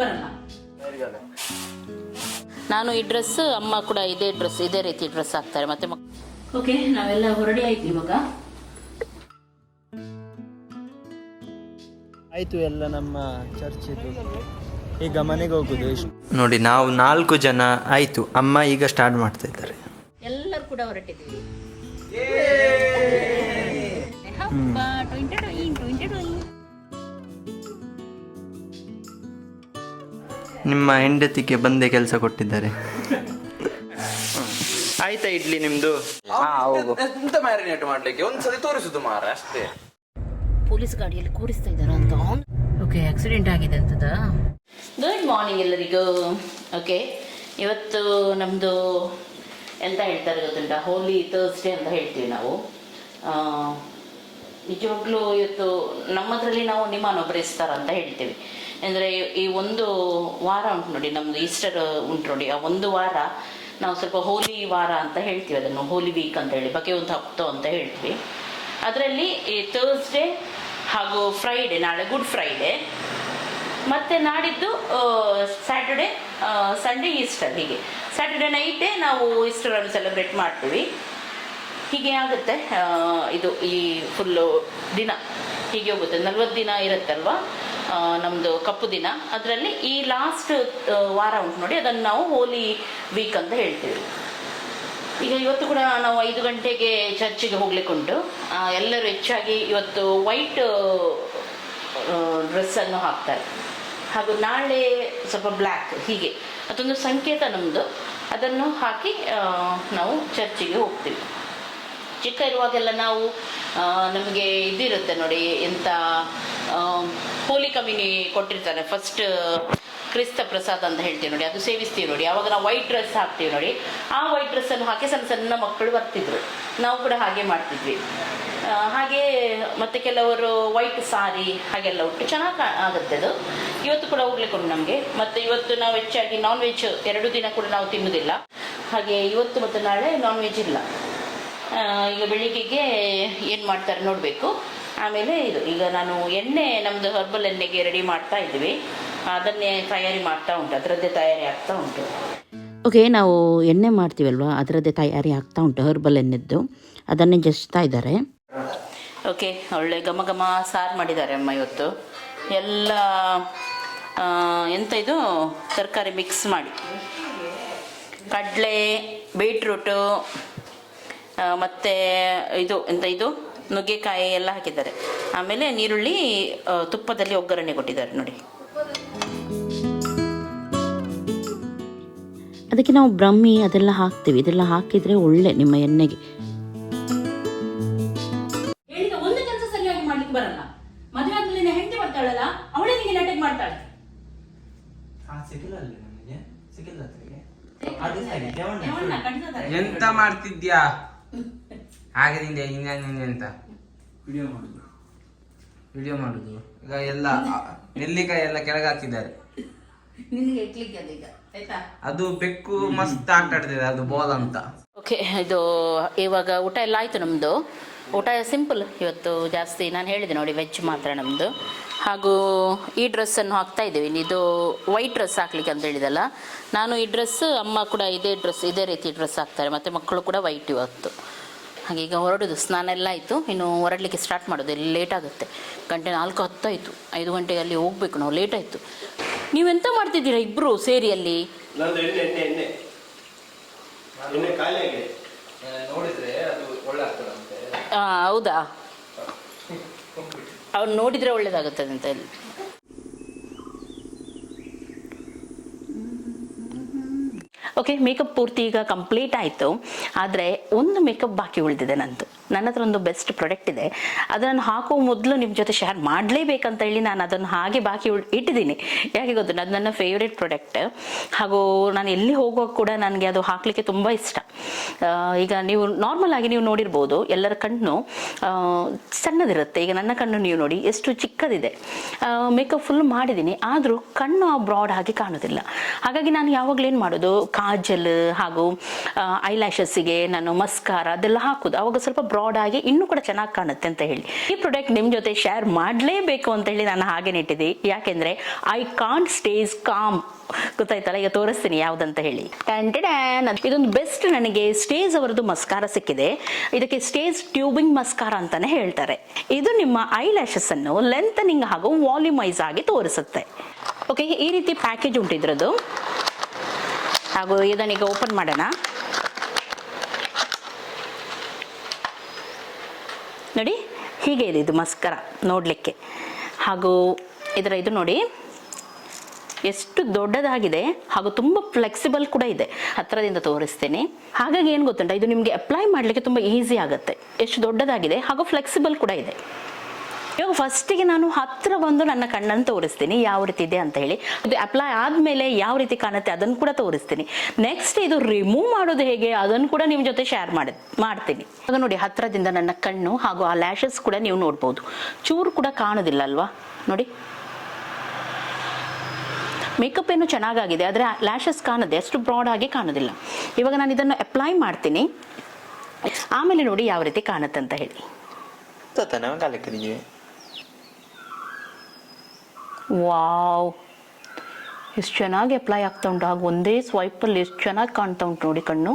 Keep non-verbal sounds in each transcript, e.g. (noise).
ಮಾಡ್ಲಿಕ್ಕೆ ಬರಲ್ಲ. ನಾನು ಈ ಡ್ರೆಸ್ ಅಮ್ಮ ಕೂಡ ಇದೇ ಡ್ರೆಸ್ ಇದೇ ರೀತಿ ಡ್ರೆಸ್ ಹಾಕ್ತಾರೆ. ಮತ್ತೆ ಓಕೆ ನಾವೆಲ್ಲ ಹೊರಡಿ ಆಯ್ತು ಇವಾಗ. ಆಯ್ತು ಎಲ್ಲ ನಮ್ಮ ಚರ್ಚಿದು. ಈಗ ಮನೆಗೆ ಹೋಗುದು ಎಷ್ಟು ನೋಡಿ ನಾವು ನಾಲ್ಕು ಜನ ಆಯಿತು. ಅಮ್ಮ ಈಗ ಸ್ಟಾರ್ಟ್ ಮಾಡ್ತಾ ಇದ್ದಾರೆ. ಎಲ್ಲರೂ ಕೂಡ ಹೊರಟಿದ್ದೀವಿ. ಹಬ್ಬ, ನಿಮ್ಮ ಹೆಂಡತಿಗೆ ಬಂದೇ ಕೆಲಸ ಕೊಟ್ಟಿದ್ದಾರೆ. ಆಯ್ತಾ ಇಡ್ಲಿ ನಿಮ್ದು? ಎಂತ ಮ್ಯಾರಿನೇಟ್ ಮಾಡ್ಲಿಕ್ಕೆ? ಒಂದ್ಸಲಿ ತೋರಿಸುದು ಮಾರ ಅಷ್ಟೇ. ಪೊಲೀಸ್ ಗಾಡಿಯಲ್ಲಿ ಕೂರಿಸ್ತಾ ಇದ್ದಾರೆ ಅಂತ? ಓಕೆ ಆಕ್ಸಿಡೆಂಟ್ ಆಗಿದೆ ಅಂತದ? ಗುಡ್ ಮಾರ್ನಿಂಗ್ ಎಲ್ಲರಿಗೂ. ಓಕೆ ಇವತ್ತು ನಮ್ಮದು ಎಂತ ಹೇಳ್ತಾರೆ ಗೊತ್ತುಂಟ? ಹೋಲಿ ತರ್ಸ್ಡೇ ಅಂತ ಹೇಳ್ತೀವಿ ನಾವು. ಆ, ನಿಜವಾಗ್ಲೂ ಇವತ್ತು ನಮ್ಮದ್ರಲ್ಲಿ ನಾವು ನಿಮ್ಮನೊಬ್ಬರಿಸ್ತಾರ ಅಂತ ಹೇಳ್ತೀವಿ. ಅಂದರೆ ಈ ಒಂದು ವಾರ ಉಂಟು ನೋಡಿ ನಮ್ಮದು ಈಸ್ಟರ್ ಉಂಟು ನೋಡಿ, ಆ ಒಂದು ವಾರ ನಾವು ಸ್ವಲ್ಪ ಹೋಲಿ ವಾರ ಅಂತ ಹೇಳ್ತೀವಿ ಅದನ್ನು, ಹೋಲಿ ವೀಕ್ ಅಂತ ಹೇಳಿ ಬಗ್ಗೆ ಒಂದು ಹಪ್ತು ಅಂತ ಹೇಳ್ತೀವಿ. ಅದರಲ್ಲಿ ಈ ಥರ್ಸ್ಡೇ ಹಾಗೂ ಫ್ರೈಡೆ ನಾಳೆ ಗುಡ್ ಫ್ರೈಡೆ ಮತ್ತೆ ನಾಡಿದ್ದು ಸ್ಯಾಟರ್ಡೆ ಸಂಡೇ ಈಸ್ಟರ್ ಹೀಗೆ. ಸ್ಯಾಟರ್ಡೆ ನೈಟೇ ನಾವು ಈಸ್ಟರನ್ನು ಸೆಲೆಬ್ರೇಟ್ ಮಾಡ್ತೀವಿ. ಹೀಗೆ ಆಗುತ್ತೆ. ಇದು ಈ ಫುಲ್ಲು ದಿನ ಹೀಗೆ ಹೋಗುತ್ತೆ. ನಲ್ವತ್ತು ದಿನ ಇರುತ್ತಲ್ವಾ? ನಮ್ಮದು ಕಪ್ಪು ದಿನ. ಅದರಲ್ಲಿ ಈ ಲಾಸ್ಟ್ ವಾರ ಉಂಟು ನೋಡಿ, ಅದನ್ನು ನಾವು ಹೋಲಿ ವೀಕ್ ಅಂತ ಹೇಳ್ತೀವಿ. ಈಗ ಇವತ್ತು ಕೂಡ ನಾವು ಐದು ಗಂಟೆಗೆ ಚರ್ಚಿಗೆ ಹೋಗ್ಲಿಕ್ಕುಂಟು ಎಲ್ಲರೂ ಹೆಚ್ಚಾಗಿ ಇವತ್ತು ವೈಟ್ ಡ್ರೆಸ್ಸನ್ನು ಹಾಕ್ತಾರೆ. ಹಾಗೂ ನಾಳೆ ಸ್ವಲ್ಪ ಬ್ಲ್ಯಾಕ್ ಹೀಗೆ. ಅದೊಂದು ಸಂಕೇತ ನಮ್ಮದು ಅದನ್ನು ಹಾಕಿ ನಾವು ಚರ್ಚಿಗೆ ಹೋಗ್ತೀವಿ. ಚಿಕ್ಕ ಇರುವಾಗೆಲ್ಲ ನಾವು ನಮಗೆ ಇದಿರುತ್ತೆ ನೋಡಿ ಎಂಥ ಹೋಲಿ ಕಮಿನಿ ಕೊಟ್ಟಿರ್ತಾರೆ. ಫಸ್ಟ್ ಕ್ರಿಸ್ತ ಪ್ರಸಾದ ಅಂತ ಹೇಳ್ತೀವಿ ನೋಡಿ, ಅದು ಸೇವಿಸ್ತೀವಿ ನೋಡಿ. ಅವಾಗ ನಾವು ವೈಟ್ ಡ್ರೆಸ್ ಹಾಕ್ತೀವಿ ನೋಡಿ. ಆ ವೈಟ್ ಡ್ರೆಸ್ಸನ್ನು ಹಾಕಿ ಸಣ್ಣ ಸಣ್ಣ ಮಕ್ಕಳು ಬರ್ತಿದ್ರು. ನಾವು ಕೂಡ ಹಾಗೆ ಮಾಡ್ತಿದ್ವಿ. ಹಾಗೆ ಮತ್ತೆ ಕೆಲವರು ವೈಟ್ ಸಾರಿ ಹಾಗೆಲ್ಲ ಉಟ್ಟು ಚೆನ್ನಾಗಿ ಆಗುತ್ತೆ ಅದು. ಇವತ್ತು ಕೂಡ ಹೋಗ್ಲಿಕ್ಕೆ ಉಂಟು ನಮಗೆ. ಮತ್ತೆ ಇವತ್ತು ನಾವು ಹೆಚ್ಚಾಗಿ ನಾನ್ ವೆಜ್ ಎರಡು ದಿನ ಕೂಡ ನಾವು ತಿನ್ನುವುದಿಲ್ಲ ಹಾಗೆ ಇವತ್ತು ಮತ್ತು ನಾಳೆ ನಾನ್ ವೆಜ್ ಇಲ್ಲ. ಈಗ ಬೆಳಿಗ್ಗೆಗೆ ಏನು ಮಾಡ್ತಾರೆ ನೋಡಬೇಕು. ಆಮೇಲೆ ಇದು ಈಗ ನಾನು ಎಣ್ಣೆ ನಮ್ಮದು ಹರ್ಬಲ್ ಎಣ್ಣೆಗೆ ರೆಡಿ ಮಾಡ್ತಾ ಇದ್ವಿ. ಅದನ್ನೇ ತಯಾರಿ ಮಾಡ್ತಾ ಉಂಟು ಅದರದ್ದೇ ತಯಾರಿ ಆಗ್ತಾ ಉಂಟು. ಓಕೆ ನಾವು ಎಣ್ಣೆ ಮಾಡ್ತೀವಲ್ವಾ? ಅದರದ್ದೇ ತಯಾರಿ ಆಗ್ತಾ ಉಂಟು ಹರ್ಬಲ್ ಎಣ್ಣೆದ್ದು. ಅದನ್ನೇ ಜಸ್ತಾ ಇದ್ದಾರೆ. ಓಕೆ ಒಳ್ಳೆ ಘಮ ಘಮ ಸಾರು ಮಾಡಿದ್ದಾರೆ ಅಮ್ಮ ಇವತ್ತು. ಎಲ್ಲ ಎಂತ ಇದು? ತರಕಾರಿ ಮಿಕ್ಸ್ ಮಾಡಿ. ಕಡಲೆ ಬೀಟ್ರೂಟು ಮತ್ತೆ ಇದು ಎಂತ ಇದು? ನುಗ್ಗೆಕಾಯಿ ಎಲ್ಲ ಹಾಕಿದ್ದಾರೆ. ಆಮೇಲೆ ನೀರುಳ್ಳಿ ತುಪ್ಪದಲ್ಲಿ ಒಗ್ಗರಣೆ ಕೊಟ್ಟಿದ್ದಾರೆ ನೋಡಿ. ಅದಕ್ಕೆ ನಾವು ಬ್ರಹ್ಮಿ ಅದೆಲ್ಲ ಹಾಕ್ತೀವಿ. ಇದೆಲ್ಲ ಹಾಕಿದ್ರೆ ಒಳ್ಳೆ ನಿಮ್ಮ ಎಣ್ಣೆಗೆ. ಎಂತ ಒಂದು ಸರಿಯಾಗಿ ಮಾಡ್ಲಿಕ್ಕೆ ಅಂತ. ವಿಡಿಯೋ ಎಂತ ವಿಡಿಯೋ ಮಾಡುದು. ಈಗ ಎಲ್ಲ ನೆಲ್ಲಿಕಾಯಿ ಎಲ್ಲ ಕೆಳಗೆ ಹಾಕಿದ್ದಾರೆ. ನಿನಗೆ ಇಟ್ಲಿಕ್ಕೆ ಅದೀಗ ಆಯ್ತಾ? ಅದು ಬೆಕ್ಕು ಮಸ್ತ್ ಆಟ ಆಡ್ತಿದೆ ಅದು ಬಾಲ್ ಅಂತ. ಓಕೆ ಇದು ಇವಾಗ ಊಟ ಎಲ್ಲ ಆಯ್ತು ನಮ್ಮದು ಊಟ ಸಿಂಪಲ್ ಇವತ್ತು ಜಾಸ್ತಿ ನಾನು ಹೇಳಿದೆ ನೋಡಿ ವೆಜ್ ಮಾತ್ರ ನಮ್ಮದು ಹಾಗೂ ಈ ಡ್ರೆಸ್ಸನ್ನು ಹಾಕ್ತಾ ಇದ್ದೀವಿ. ಇದು ವೈಟ್ ಡ್ರೆಸ್ ಹಾಕ್ಲಿಕ್ಕೆ ಅಂತ ಹೇಳಿದಲ್ಲ. ನಾನು ಈ ಡ್ರೆಸ್ ಅಮ್ಮ ಕೂಡ ಇದೇ ಡ್ರೆಸ್ ಇದೇ ರೀತಿ ಡ್ರೆಸ್ ಹಾಕ್ತಾರೆ. ಮತ್ತು ಮಕ್ಕಳು ಕೂಡ ವೈಟ್ ಇವತ್ತು. ಹಾಗೆ ಈಗ ಹೊರಡೋದು ಸ್ನಾನ ಎಲ್ಲ ಆಯಿತು. ಇನ್ನು ಹೊರಡಲಿಕ್ಕೆ ಸ್ಟಾರ್ಟ್ ಮಾಡೋದು ಎಲ್ಲಿ ಲೇಟ್ ಆಗುತ್ತೆ. ಗಂಟೆ ನಾಲ್ಕು ಹತ್ತಾಯಿತು ಐದು ಗಂಟೆಗೆ ಅಲ್ಲಿ ಹೋಗಬೇಕು ನಾವು ಲೇಟ್ ಆಯಿತು. ನೀವೆಂತ ಮಾಡ್ತಿದ್ದೀರಾ ಇಬ್ಬರು ಸೇರಿ ಅಲ್ಲಿ ಹೌದಾ? ಅವ್ನು ನೋಡಿದರೆ ಒಳ್ಳೇದಾಗುತ್ತದೆ ಅಂತ ಹೇಳಿ ಓಕೆ ಮೇಕಪ್ ಪೂರ್ತಿ ಈಗ ಕಂಪ್ಲೀಟ್ ಆಯಿತು. ಆದರೆ ಒಂದು ಮೇಕಪ್ ಬಾಕಿ ಉಳಿದಿದೆ ನಂದು. ನನ್ನ ಹತ್ರ ಒಂದು ಬೆಸ್ಟ್ ಪ್ರಾಡಕ್ಟ್ ಇದೆ. ಅದನ್ನು ಹಾಕೋ ಮೊದಲು ನಿಮ್ಮ ಜೊತೆ ಶೇರ್ ಮಾಡಲೇಬೇಕಂತ ಹೇಳಿ ನಾನು ಅದನ್ನು ಹಾಗೆ ಬಾಕಿ ಇಟ್ಟಿದ್ದೀನಿ. ಯಾಕೆ ಗೊತ್ತು? ಅದು ನನ್ನ ಫೇವ್ರೇಟ್ ಪ್ರಾಡಕ್ಟ್ ಹಾಗೂ ನಾನು ಎಲ್ಲಿ ಹೋಗುವಾಗ ಕೂಡ ನನಗೆ ಅದು ಹಾಕಲಿಕ್ಕೆ ತುಂಬ ಇಷ್ಟ. ಈಗ ನೀವು ನಾರ್ಮಲ್ ಆಗಿ ನೀವು ನೋಡಿರ್ಬೋದು, ಎಲ್ಲರ ಕಣ್ಣು ಸಣ್ಣದಿರುತ್ತೆ. ಈಗ ನನ್ನ ಕಣ್ಣು ನೀವು ನೋಡಿ, ಎಷ್ಟು ಚಿಕ್ಕದಿದೆ. ಮೇಕಪ್ ಫುಲ್ ಮಾಡಿದ್ದೀನಿ. ಆದರೂ ಕಣ್ಣು ಆ ಬ್ರಾಡ್ ಆಗಿ ಕಾಣೋದಿಲ್ಲ. ಹಾಗಾಗಿ ನಾನು ಯಾವಾಗಲೂ ಏನು ಮಾಡೋದು? ಕಾಜಲ್ ಹಾಗೂ ಐಲ್ಯಾಶಸ್ಸಿಗೆ ನಾನು ಮಸ್ಕಾರ ಅದೆಲ್ಲ ಹಾಕೋದು. ಅವಾಗ ಸ್ವಲ್ಪ ಬ್ರಾಡ್ ಬ್ರಾಡ್ ಆಗಿ ಇನ್ನೂ ಕೂಡ ಚೆನ್ನಾಗಿ ಕಾಣುತ್ತೆ ಅಂತ ಹೇಳಿ. ಈ ಪ್ರಾಡಕ್ಟ್ ನಿಮ್ಮ ಜೊತೆ ಶೇರ್ ಮಾಡಲೇಬೇಕು ಅಂತ ಹೇಳಿ ನಾನು ಹಾಗೆ ಇಟ್ಟಿದ್ದೆ. ಯಾಕೆಂದ್ರೆ ಐ ಕಾಂಟ್ ಸ್ಟೇಸ್ ಕಾಮ್ ಗೊತ್ತಾಯ್ತಲ್ಲ? ಈಗ ತೋರಿಸ್ತೀನಿ ಯಾವ್ದಂತ ಹೇಳಿ. ಇದೊಂದು ಬೆಸ್ಟ್ ನನಗೆ ಸ್ಟೇಜ್ ಅವರದ್ದು ಮಸ್ಕಾರ ಸಿಕ್ಕಿದೆ. ಇದಕ್ಕೆ ಸ್ಟೇಜ್ ಟ್ಯೂಬಿಂಗ್ ಮಸ್ಕಾರ ಅಂತಾನೆ ಹೇಳ್ತಾರೆ. ಇದು ನಿಮ್ಮ ಐ ಲ್ಯಾಶಸ್ ಅನ್ನು ಲೆಂತನಿಂಗ್ ಹಾಗೂ ವಾಲ್ಯೂಮೈಸ್ ಆಗಿ ತೋರಿಸುತ್ತೆ. ಓಕೆ ಈ ರೀತಿ ಪ್ಯಾಕೇಜ್ ಉಂಟು ಇದ್ರದ್ದು ಹಾಗೂ ಇದನ್ನೀಗ ಓಪನ್ ಮಾಡೋಣ. ನೋಡಿ, ಹೀಗೆ ಇದೆ ಇದು ಮಸ್ಕರ ನೋಡಲಿಕ್ಕೆ. ಹಾಗೂ ಇದರ ಇದು ನೋಡಿ, ಎಷ್ಟು ದೊಡ್ಡದಾಗಿದೆ ಹಾಗೂ ತುಂಬ ಫ್ಲೆಕ್ಸಿಬಲ್ ಕೂಡ ಇದೆ. ಹತ್ತಿರದಿಂದ ತೋರಿಸ್ತೇನೆ. ಹಾಗಾಗಿ ಏನು ಗೊತ್ತುಂಟ, ಇದು ನಿಮಗೆ ಅಪ್ಲೈ ಮಾಡಲಿಕ್ಕೆ ತುಂಬ ಈಸಿ ಆಗುತ್ತೆ. ಎಷ್ಟು ದೊಡ್ಡದಾಗಿದೆ ಹಾಗೂ ಫ್ಲೆಕ್ಸಿಬಲ್ ಕೂಡ ಇದೆ. ಇವಾಗ ಫಸ್ಟಿಗೆ ನಾನು ಹತ್ರ ಬಂದು ನನ್ನ ಕಣ್ಣನ್ನು ತೋರಿಸ್ತೀನಿ, ಯಾವ ರೀತಿ ಇದೆ ಅಂತ ಹೇಳಿ. ಇದು ಅಪ್ಲೈ ಆದಮೇಲೆ ಯಾವ ರೀತಿ ಕಾಣುತ್ತೆ ಅದನ್ನು ಕೂಡ ತೋರಿಸ್ತೀನಿ. ನೆಕ್ಸ್ಟ್ ಇದು ರಿಮೂವ್ ಮಾಡೋದು ಹೇಗೆ ಅದನ್ನು ಕೂಡ ನಿಮ್ಮ ಜೊತೆ ಶೇರ್ ಮಾಡಿ ಮಾಡ್ತೀನಿ. ಆಗ ನೋಡಿ ಹತ್ತಿರದಿಂದ ನನ್ನ ಕಣ್ಣು ಹಾಗೂ ಆ ಲ್ಯಾಶಸ್ ಕೂಡ ನೀವು ನೋಡ್ಬೋದು. ಚೂರು ಕೂಡ ಕಾಣೋದಿಲ್ಲ ಅಲ್ವಾ ನೋಡಿ. ಮೇಕಪ್ ಏನು ಚೆನ್ನಾಗಾಗಿದೆ, ಆದರೆ ಲ್ಯಾಶಸ್ ಕಾಣದೆ ಅಷ್ಟು ಬ್ರಾಡ್ ಆಗಿ ಕಾಣೋದಿಲ್ಲ. ಇವಾಗ ನಾನು ಇದನ್ನು ಅಪ್ಲೈ ಮಾಡ್ತೀನಿ. ಆಮೇಲೆ ನೋಡಿ ಯಾವ ರೀತಿ ಕಾಣುತ್ತೆ ಅಂತ ಹೇಳಿ. ವಾವ್. ಎಷ್ಟು ಚೆನ್ನಾಗಿ ಅಪ್ಲೈ ಆಗ್ತಾ ಉಂಟು. ಹಾಗೆ ಒಂದೇ ಸ್ವೈಪಲ್ಲಿ ಎಷ್ಟು ಚೆನ್ನಾಗಿ ಕಾಣ್ತಾ ಉಂಟು ನೋಡಿ ಕಣ್ಣು.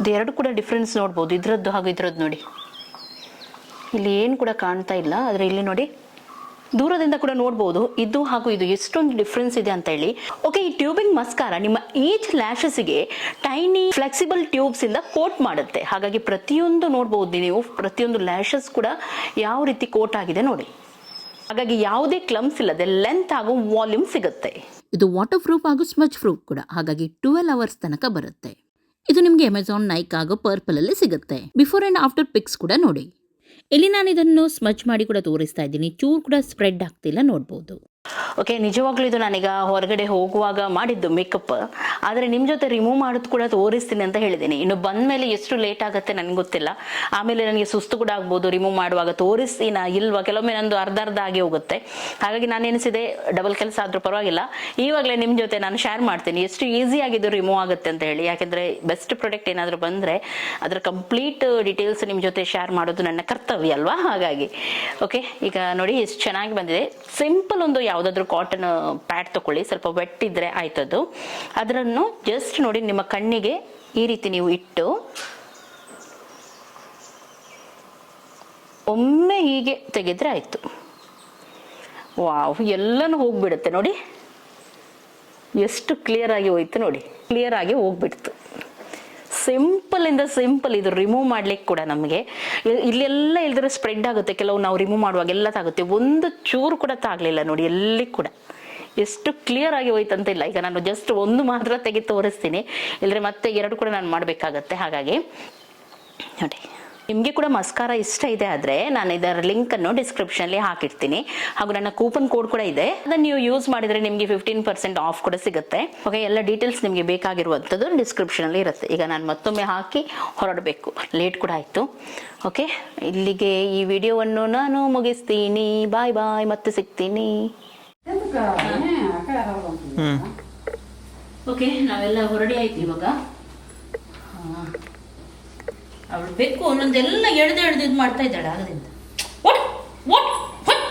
ಇದೆರಡು ಕೂಡ ಡಿಫ್ರೆನ್ಸ್ ನೋಡ್ಬೋದು. ಇದರದ್ದು ಹಾಗೂ ಇದರದ್ದು ನೋಡಿ. ಇಲ್ಲಿ ಏನು ಕೂಡ ಕಾಣ್ತಾ ಇಲ್ಲ. ಆದರೆ ಇಲ್ಲಿ ನೋಡಿ, ದೂರದಿಂದ ಕೂಡ ನೋಡ್ಬೋದು. ಇದು ಹಾಗೂ ಇದು ಎಷ್ಟೊಂದು ಡಿಫ್ರೆನ್ಸ್ ಇದೆ ಅಂತ ಹೇಳಿ. ಓಕೆ ಈ ಟ್ಯೂಬಿಂಗ್ ಮಸ್ಕಾರ ನಿಮ್ಮ ಈಚ್ ಲ್ಯಾಶಸ್ಗೆ ಟೈನಿ ಫ್ಲೆಕ್ಸಿಬಲ್ ಟ್ಯೂಬ್ಸ್ ಇಂದ ಕೋಟ್ ಮಾಡುತ್ತೆ. ಹಾಗಾಗಿ ಪ್ರತಿಯೊಂದು ನೋಡ್ಬೋದು ನೀವು. ಪ್ರತಿಯೊಂದು ಲ್ಯಾಶಸ್ ಕೂಡ ಯಾವ ರೀತಿ ಕೋಟ್ ಆಗಿದೆ ನೋಡಿ. ಹಾಗಾಗಿ ಯಾವುದೇ ಕ್ಲಮ್ಸ್ ಇಲ್ಲದೆ ಲೆಂತ್ ಹಾಗೂ ವಾಲ್ಯೂಮ್ ಸಿಗುತ್ತೆ. ಇದು ವಾಟರ್ ಪ್ರೂಫ್ ಹಾಗೂ ಸ್ಮಚ್ ಪ್ರೂಫ್ ಕೂಡ. ಹಾಗಾಗಿ ಟ್ವೆಲ್ ಅವರ್ಸ್ ತನಕ ಬರುತ್ತೆ. ಇದು ನಿಮಗೆ ಅಮೆಝಾನ್ ನೈಕ್ ಹಾಗೂ ಪರ್ಪಲ್ ಅಲ್ಲಿ ಸಿಗುತ್ತೆ. ಬಿಫೋರ್ ಅಂಡ್ ಆಫ್ಟರ್ ಪಿಕ್ಸ್ ಕೂಡ ನೋಡಿ. ಇಲ್ಲಿ ನಾನು ಇದನ್ನು ಸ್ಮಚ್ ಮಾಡಿ ಕೂಡ ತೋರಿಸ್ತಾ ಇದ್ದೀನಿ. ಚೂರು ಕೂಡ ಸ್ಪ್ರೆಡ್ ಆಗ್ತಿಲ್ಲ, ನೋಡ್ಬೋದು. ಓಕೆ ನಿಜವಾಗ್ಲೂ ಇದು ನಾನೀಗ ಹೊರಗಡೆ ಹೋಗುವಾಗ ಮಾಡಿದ್ದು ಮೇಕಪ್ ಆದರೆ ನಿಮ್ಮ ಜೊತೆ ರಿಮೂವ್ ಮಾಡೋದು ಕೂಡ ತೋರಿಸ್ತೀನಿ ಅಂತ ಹೇಳಿದ್ದೀನಿ ಇನ್ನು ಬಂದ ಮೇಲೆ ಎಷ್ಟು ಲೇಟ್ ಆಗುತ್ತೆ ನನಗೆ ಗೊತ್ತಿಲ್ಲ. ಆಮೇಲೆ ನನಗೆ ಸುಸ್ತು ಕೂಡ ಆಗ್ಬೋದು ರಿಮೂವ್ ಮಾಡುವಾಗ. ತೋರಿಸಿ ನಾ ಇಲ್ವಾ? ಕೆಲವೊಮ್ಮೆ ನಂದು ಅರ್ಧ ಅರ್ಧ ಆಗಿ ಹೋಗುತ್ತೆ. ಹಾಗಾಗಿ ನಾನು ಎನಿಸಿದೆ ಡಬಲ್ ಕೆಲಸ ಆದರೂ ಪರವಾಗಿಲ್ಲ. ಈವಾಗಲೇ ನಿಮ್ಮ ಜೊತೆ ನಾನು ಶೇರ್ ಮಾಡ್ತೀನಿ. ಎಷ್ಟು ಈಸಿ ಆಗಿದ್ದು ರಿಮೂವ್ ಆಗುತ್ತೆ ಅಂತ ಹೇಳಿ. ಯಾಕೆಂದರೆ ಬೆಸ್ಟ್ ಪ್ರಾಡಕ್ಟ್ ಏನಾದರೂ ಬಂದರೆ ಅದರ ಕಂಪ್ಲೀಟ್ ಡೀಟೇಲ್ಸ್ ನಿಮ್ಮ ಜೊತೆ ಶೇರ್ ಮಾಡೋದು ನನ್ನ ಕರ್ತವ್ಯ ಅಲ್ವಾ? ಹಾಗಾಗಿ. ಓಕೆ ಈಗ ನೋಡಿ, ಎಷ್ಟು ಚೆನ್ನಾಗಿ ಬಂದಿದೆ. ಸಿಂಪಲ್ ಒಂದು ಯಾವುದಾದ್ರೂ ಕಾಟನ್ ಪ್ಯಾಡ್ ತಗೊಳ್ಳಿ ಸ್ವಲ್ಪ ವೆಟ್ ಇದ್ರೆ ಆಯ್ತದು. ಅದನ್ನು ಜಸ್ಟ್ ನೋಡಿ ನಿಮ್ಮ ಕಣ್ಣಿಗೆ ಈ ರೀತಿ ನೀವು ಇಟ್ಟು, ಒಮ್ಮೆ ಹೀಗೆ ತೆಗೆದ್ರೆ ಆಯ್ತು. ವಾವ್, ಎಲ್ಲನೂ ಹೋಗ್ಬಿಡುತ್ತೆ ನೋಡಿ. ಎಷ್ಟು ಕ್ಲಿಯರ್ ಆಗಿ ಹೋಯ್ತು ನೋಡಿ. ಕ್ಲಿಯರ್ ಆಗಿ ಹೋಗ್ಬಿಡ್ತು. ಸಿಂಪಲ್ ಇಂದ ಸಿಂಪಲ್ ಇದು ರಿಮೂವ್ ಮಾಡ್ಲಿಕ್ಕೆ ಕೂಡ ನಮಗೆ. ಇಲ್ಲೆಲ್ಲ ಇಲ್ದ್ರೆ ಸ್ಪ್ರೆಡ್ ಆಗುತ್ತೆ. ಕೆಲವು ನಾವು ರಿಮೂವ್ ಮಾಡುವಾಗ ಎಲ್ಲ ತಾಗುತ್ತೆ. ಒಂದು ಚೂರು ಕೂಡ ತಾಗ್ಲಿಲ್ಲ ನೋಡಿ, ಎಲ್ಲಿ ಕೂಡ. ಎಷ್ಟು ಕ್ಲಿಯರ್ ಆಗಿ ಹೋಯ್ತಂತ ಇಲ್ಲ. ಈಗ ನಾನು ಜಸ್ಟ್ ಒಂದು ಮಾತ್ರ ತೆಗೆದು ತೋರಿಸ್ತೀನಿ. ಇಲ್ಲದ್ರೆ ಮತ್ತೆ ಎರಡು ಕೂಡ ನಾನು ಮಾಡಬೇಕಾಗತ್ತೆ. ಹಾಗಾಗಿ, ನೋಡಿ. ನಿಮಗೆ ಕೂಡ ಮಸ್ಕಾರ ಇಷ್ಟ ಇದೆ ಆದರೆ ನಾನು ಇದರ ಲಿಂಕನ್ನು ಡಿಸ್ಕ್ರಿಪ್ಷನಲ್ಲಿ ಹಾಕಿರ್ತೀನಿ. ಹಾಗೂ ನನ್ನ ಕೂಪನ್ ಕೋಡ್ ಕೂಡ ಇದೆ. ಅದನ್ನು ನೀವು ಯೂಸ್ ಮಾಡಿದರೆ ನಿಮಗೆ ಫಿಫ್ಟೀನ್ ಪರ್ಸೆಂಟ್ ಆಫ್ ಕೂಡ ಸಿಗುತ್ತೆ. ಓಕೆ ಎಲ್ಲ ಡೀಟೇಲ್ಸ್ ನಿಮಗೆ ಬೇಕಾಗಿರುವಂಥದ್ದು ಡಿಸ್ಕ್ರಿಪ್ಷನಲ್ಲಿ ಇರುತ್ತೆ. ಈಗ ನಾನು ಮತ್ತೊಮ್ಮೆ ಹಾಕಿ ಹೊರಡಬೇಕು. ಲೇಟ್ ಕೂಡ ಆಯಿತು. ಓಕೆ ಇಲ್ಲಿಗೆ ಈ ವಿಡಿಯೋವನ್ನು ನಾನು ಮುಗಿಸ್ತೀನಿ. ಬಾಯ್ ಬಾಯ್ ಮತ್ತೆ ಸಿಗ್ತೀನಿ. ಓಕೆ ನಾವೆಲ್ಲ ಹೊರಡಿ ಆಯ್ತು ಇವಾಗ. ಅವಳು ಬೆಕ್ಕು ಒಂದೊಂದೆಲ್ಲ ಎಳ್ದು ಎಳ್ದು ಇದು ಮಾಡ್ತಾ ಇದ್ದಾಳೆ ಆಗದಿಂದ. ಒಟ್ ಒಟ್ ಹೊಟ್